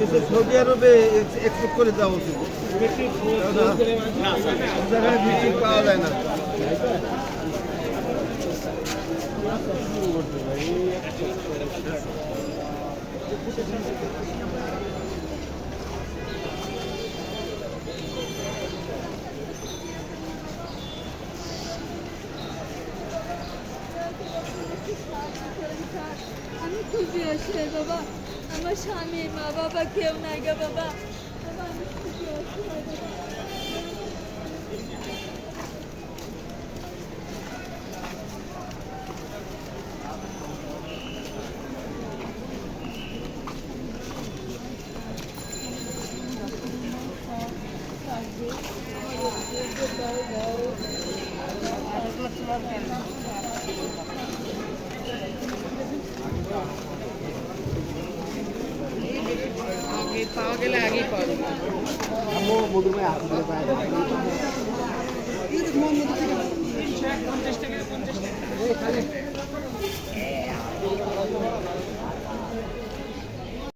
বলছে সৌদি আরবে এক্সপোর্ট করে দেওয়া উচিত। পাওয়া যায় না। আমি খুবই অসহায় বাবা আমার স্বামী মা বাবা কেউ নাই গো বাবা বাবা, আমি খুবই অসহায় বাবা। আগে পাওয়া গেলে আগেই পাওয়া যাবে খালি।